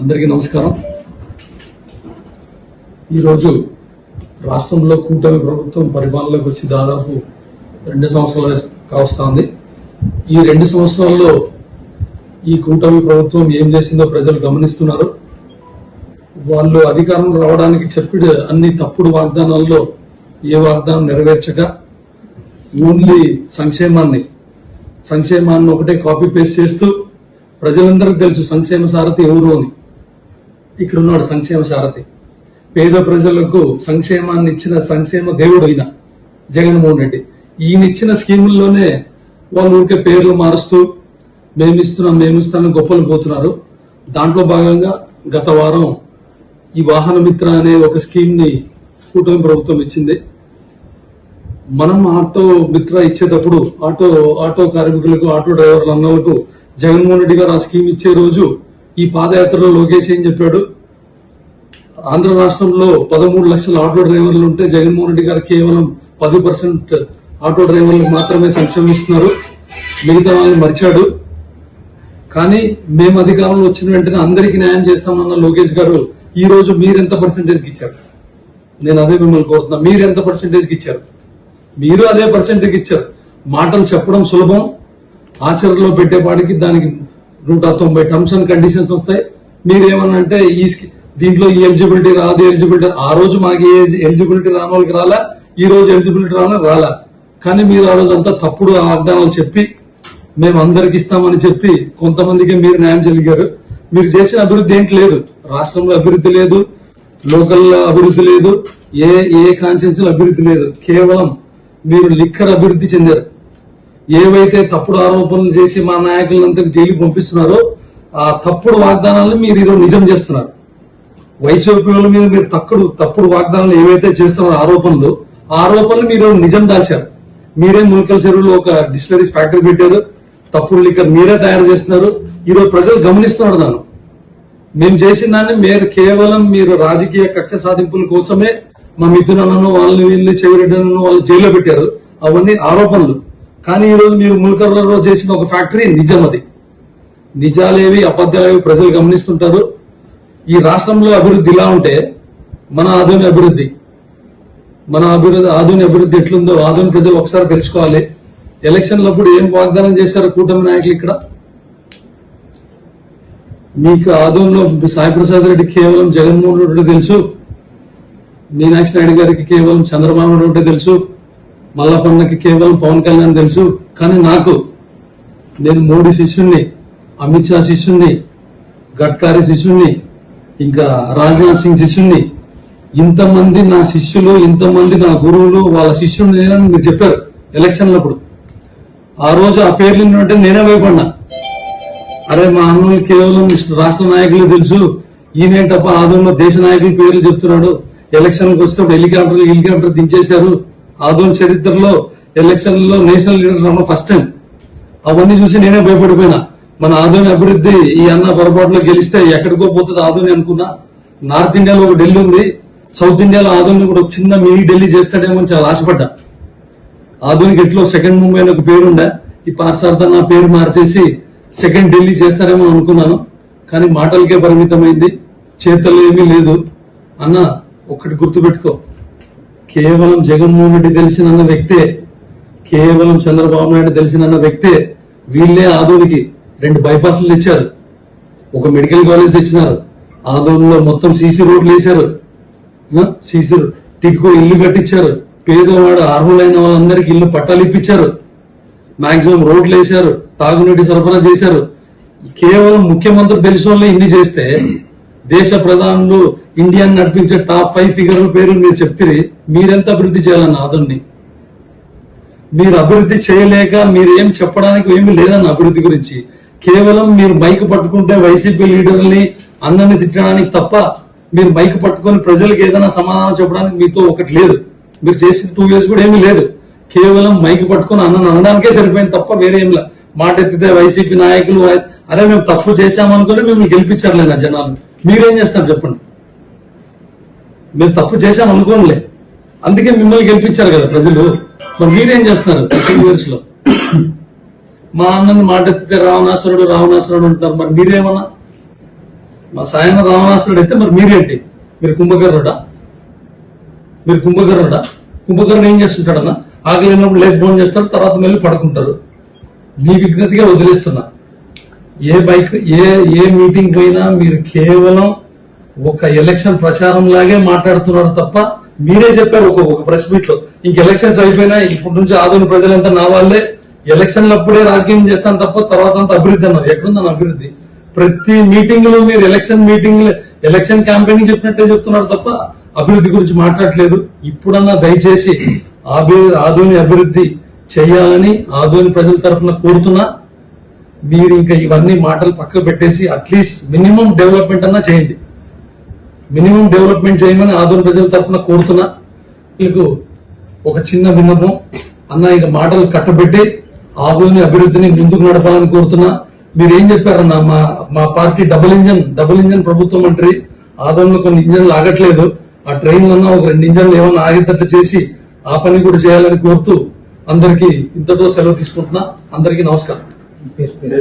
అందరికీ నమస్కారం. ఈరోజు రాష్ట్రంలో కూటమి ప్రభుత్వం పరిపాలనలోకి వచ్చి దాదాపు రెండు సంవత్సరాలు కావస్తుంది. ఈ రెండు సంవత్సరాల్లో ఈ కూటమి ప్రభుత్వం ఏం చేసిందో ప్రజలు గమనిస్తున్నారు. వాళ్ళు అధికారం రావడానికి చెప్పిన అన్ని తప్పుడు వాగ్దానాల్లో ఏ వాగ్దానం నెరవేర్చక ఓన్లీ సంక్షేమాన్ని సంక్షేమాన్ని ఒకటే కాపీ పేస్ట్ చేస్తూ ప్రజలందరికీ తెలుసు సంక్షేమ సారథి ఎవరు అని. ఇక్కడ ఉన్నాడు సంక్షేమ సారథి. పేద ప్రజలకు సంక్షేమాన్ని ఇచ్చిన సంక్షేమ దేవుడు అయిన జగన్మోహన్ రెడ్డి. ఈయన ఇచ్చిన స్కీముల్లోనే వాళ్ళు ఊరికే పేర్లు మారుస్తూ మేము ఇస్తున్నాం మేము ఇస్తామని గొప్పలు పోతున్నారు. దాంట్లో భాగంగా గత వారం ఈ వాహన మిత్ర అనే ఒక స్కీమ్ని కూటమి ప్రభుత్వం ఇచ్చింది. మనం ఆటో మిత్ర ఇచ్చేటప్పుడు ఆటో ఆటో కార్మికులకు ఆటో డ్రైవర్ల అన్నలకు జగన్మోహన్ రెడ్డి గారు ఆ స్కీమ్ ఇచ్చే రోజు ఈ పాదయాత్రలో లోకేష్ ఏం చెప్పాడు? ఆంధ్ర రాష్ట్రంలో పదమూడు లక్షల ఆటో డ్రైవర్లు ఉంటే జగన్మోహన్ రెడ్డి గారు కేవలం పది పర్సెంట్ ఆటో డ్రైవర్లకు మాత్రమే సంక్షమిస్తున్నారు మిగతా వాళ్ళని మరిచాడు. కానీ మేము అధికారంలో వచ్చిన వెంటనే అందరికీ న్యాయం చేస్తామన్న లోకేష్ గారు ఈ రోజు మీరెంత పర్సెంటేజ్ ఇచ్చారు? నేను అదే మిమ్మల్ని కోరుతున్నా మీరు ఎంత పర్సెంటేజ్ ఇచ్చారు? మీరు అదే పర్సెంటేజ్ ఇచ్చారు. మాటలు చెప్పడం సులభం. ఆచరణలో పెట్టేపాటికి దానికి నూట తొంభై టర్మ్స్ అండ్ కండిషన్స్ వస్తాయి. మీరేమన్నా అంటే ఈ స్కి- దీంట్లో ఈ ఎలిజిబిలిటీ రాదు ఎలిజిబిలిటీ ఆ రోజు మాకు ఏ ఎలిజిబిలిటీ రాని వాళ్ళకి రాలా ఈ రోజు ఎలిజిబిలిటీ రాలా రాలా. కానీ మీరు ఆ రోజు అంతా తప్పుడు వాగ్దానాలు చెప్పి మేము అందరికి ఇస్తామని చెప్పి కొంతమందికి మీరు న్యాయం జరిగారు. మీరు చేసిన అభివృద్ధి ఏంటి లేదు. రాష్ట్రంలో అభివృద్ధి లేదు లోకల్ అభివృద్ధి లేదు ఏ ఏ కాన్షియన్స్ అభివృద్ధి లేదు. కేవలం మీరు లిక్కర్ అభివృద్ధి చెందారు. ఏవైతే తప్పుడు ఆరోపణలు చేసి మా నాయకులంతా జైలు పంపిస్తున్నారో ఆ తప్పుడు వాగ్దానాలను మీరు ఈరోజు నిజం చేస్తున్నారు. వైసీపీ మీద మీరు తప్పుడు తప్పుడు వాగ్దానాలు ఏవైతే చేస్తున్నారో ఆరోపణలు ఆ ఆరోపణలు మీరు నిజం దాల్చారు. మీరే ములకల చెరువులో ఒక డిస్టరీస్ ఫ్యాక్టరీ పెట్టారు. తప్పుడు లిక్కర్ మీరే తయారు చేస్తున్నారు. ఈరోజు ప్రజలు గమనిస్తున్నారు దాన్ని. మేము చేసిన దాన్ని మీరు కేవలం మీరు రాజకీయ కక్ష సాధింపుల కోసమే మా మిథునలను వాళ్ళని వీళ్ళని చెవిరెడ్డలను వాళ్ళు జైల్లో పెట్టారు. అవన్నీ ఆరోపణలు. కానీ ఈ రోజు మీరు ముల్కర్లలో చేసిన ఒక ఫ్యాక్టరీ నిజం అది. నిజాలేవి అబద్ధాలేవి ప్రజలు గమనిస్తుంటారు. ఈ రాష్ట్రంలో అభివృద్ధి ఇలా ఉంటే మన ఆధునిక అభివృద్ధి మన అభివృద్ధి ఆధునిక అభివృద్ధి ఎట్లుందో ఆధునిక ప్రజలు ఒకసారి తెలుసుకోవాలి. ఎలక్షన్లప్పుడు ఏం వాగ్దానం చేశారు కూటమి నాయకులు ఇక్కడ? మీకు ఆదంలో సాయిప్రసాద్ రెడ్డి కేవలం జగన్మోహన్ రెడ్డి తెలుసు. మీనాక్షి నాయుడు గారికి కేవలం చంద్రబాబు నాయుడు తెలుసు. మల్లపన్నకి కేవలం పవన్ కళ్యాణ్ తెలుసు కానీ నాకు నేను మోడీ శిష్యుణ్ణి అమిత్ షా శిష్యుణ్ణి గడ్కారీ శిష్యుణ్ణి ఇంకా రాజ్నాథ్ సింగ్ శిష్యుణ్ణి ఇంతమంది నా శిష్యులు ఇంతమంది నా గురువులు వాళ్ళ శిష్యుడు నేనని మీరు చెప్పారు ఎలక్షన్లప్పుడు. ఆ రోజు ఆ పేర్లు విన్నట్టే నేనే భయపడినా అరే మా అన్నలు కేవలం రాష్ట్ర నాయకులు తెలుసు ఈయనేంటప్ప ఆదంలో దేశ నాయకుల పేర్లు చెప్తున్నాడు. ఎలక్షన్కి వస్తే హెలికాప్టర్ హెలికాప్టర్ దించేశారు. ఆదోన్ చరిత్రలో ఎలక్షన్లో నేషనల్ లీడర్స్ రావడం ఫస్ట్ టైం అవన్నీ చూసి నేనే భయపడిపోయినా. మన ఆదోని అభివృద్ధి ఈ అన్న పొరపాటులో గెలిస్తే ఎక్కడికో పోతుంది ఆదోని అనుకున్నా. నార్త్ ఇండియాలో ఒక ఢిల్లీ ఉంది. సౌత్ ఇండియాలో ఆదోని కూడా ఒక చిన్న మినీ ఢిల్లీ చేస్తాడేమో అని చాలా ఆశపడ్డా. ఆధునిక ఎట్లో సెకండ్ ముంబై అని ఒక పేరు ఉండే ఈ పార్సార్థ నా పేరు మార్చేసి సెకండ్ ఢిల్లీ చేస్తారేమో అనుకున్నాను. కానీ మాటలకే పరిమితమైంది. చేతల్లో ఏమీ లేదు. అన్న ఒక్కటి గుర్తుపెట్టుకో. కేవలం జగన్మోహన్ రెడ్డి తెలిసినన్న వ్యక్తే కేవలం చంద్రబాబు నాయుడు తెలిసినన్న వ్యక్తే వీళ్ళే ఆదోనికి రెండు బైపాస్లు తెచ్చారు. ఒక మెడికల్ కాలేజ్ తెచ్చినారు. ఆదోనిలో మొత్తం సీసీ రోడ్లు వేశారు. సీసీ టిట్కో ఇల్లు కట్టించారు. పేదవాడు అర్హులైన వాళ్ళందరికీ ఇల్లు పట్టాలు ఇప్పించారు. మాక్సిమం రోడ్లు వేశారు. తాగునీటి సరఫరా చేశారు. కేవలం ముఖ్యమంత్రి తెలిసిన వాళ్ళు ఇన్ని చేస్తే దేశ ప్రధానులు ఇండియాని నడిపించే టాప్ ఫైవ్ ఫిగర్ల పేరు మీరు చెప్తే మీరెంత అభివృద్ధి చేయాలన్న ఆదోన్ని మీరు అభివృద్ధి చేయలేక మీరు ఏం చెప్పడానికి ఏమి లేదన్న అభివృద్ధి గురించి. కేవలం మీరు మైక్ పట్టుకుంటే వైసీపీ లీడర్ని అందరిని తిట్టడానికి తప్ప మీరు మైక్ పట్టుకొని ప్రజలకు ఏదైనా సమాధానం చెప్పడానికి మీతో ఒకటి లేదు. మీరు చేసిన టూ ఇయర్స్ కూడా ఏమీ లేదు. కేవలం మైక్ పట్టుకొని అన్నను అనడానికే సరిపోయింది తప్ప వేరే ఏం మాట ఎత్తితే వైసీపీ నాయకులు అరే మేము తప్పు చేశామనుకుని మిమ్మల్ని గెలిపించారులే నా జనాలు. మీరేం చేస్తారు చెప్పండి. మేము తప్పు చేశాను అనుకోనులే. అందుకే మిమ్మల్ని గెలిపించారు కదా ప్రజలు. మరి మీరేం చేస్తున్నారు టూ ఇయర్స్లో మా అన్నని మాట ఎత్తితే రావణాసురుడు రావణాసురుడు అంటారు. మరి మీరేమన్నా? మా సాయన రావణాసురుడు అయితే మరి మీరేంటి? మీరు కుంభకర్ణుడా? మీరు కుంభకర్ణుడా? కుంభకర్ణుడు ఏం చేస్తుంటాడన్నా? ఆకలి లేచి భోజనం చేస్తాడు తర్వాత మళ్ళీ పడుకుంటారు. మీ విజ్ఞతగా వదిలేస్తున్నా. ఏ బైక్ ఏ ఏ మీటింగ్ పోయినా మీరు కేవలం ఒక ఎలక్షన్ ప్రచారం లాగే మాట్లాడుతున్నారు తప్ప మీరే చెప్పారు ఒక ఒక ప్రెస్ మీట్లో. ఇంక ఎలక్షన్స్ అయిపోయినా ఇప్పటి నుంచి ఆధునిక ప్రజలంతా నా వాళ్ళే. ఎలక్షన్లప్పుడే రాజకీయం చేస్తాను తప్ప తర్వాత అంతా అభివృద్ధి అన్నారు. ఎక్కడుందని అభివృద్ధి? ప్రతి మీటింగ్లో మీరు ఎలక్షన్ మీటింగ్ ఎలక్షన్ క్యాంపెయినింగ్ చెప్పినట్టే చెప్తున్నారు తప్ప అభివృద్ధి గురించి మాట్లాడలేదు ఇప్పుడన్నా దయచేసి ఆధుని ఆధునిక అభివృద్ధి చేయాలని ఆధునిక ప్రజల తరఫున కోరుతున్నా. మీరు ఇంకా ఇవన్నీ మాటలు పక్కకు పెట్టేసి అట్లీస్ట్ మినిమం డెవలప్మెంట్ అన్నా చేయండి. మినిమం డెవలప్మెంట్ చేయమని ఆధునిక ప్రజల తరఫున కోరుతున్నా. మీకు ఒక చిన్న విన్నపం. అన్న ఇక మాటలు కట్టబెట్టి ఆధునిక అభివృద్ధిని ముందుకు నడపాలని కోరుతున్నా. మీరు ఏం చెప్పారన్న మా మా party double engine double engine ప్రభుత్వం అంటే ఆదంలో కొన్ని ఇంజన్లు ఆగట్లేదు. ఆ ట్రైన్లన్నా ఒక రెండు ఇంజన్లు ఏమైనా ఆగేటట్టు చేసి ఆ పని కూడా చేయాలని కోరుతూ అందరికీ ఇంతతో సెలవు తీసుకుంటున్నా. అందరికీ నమస్కారం. పేరు పేరు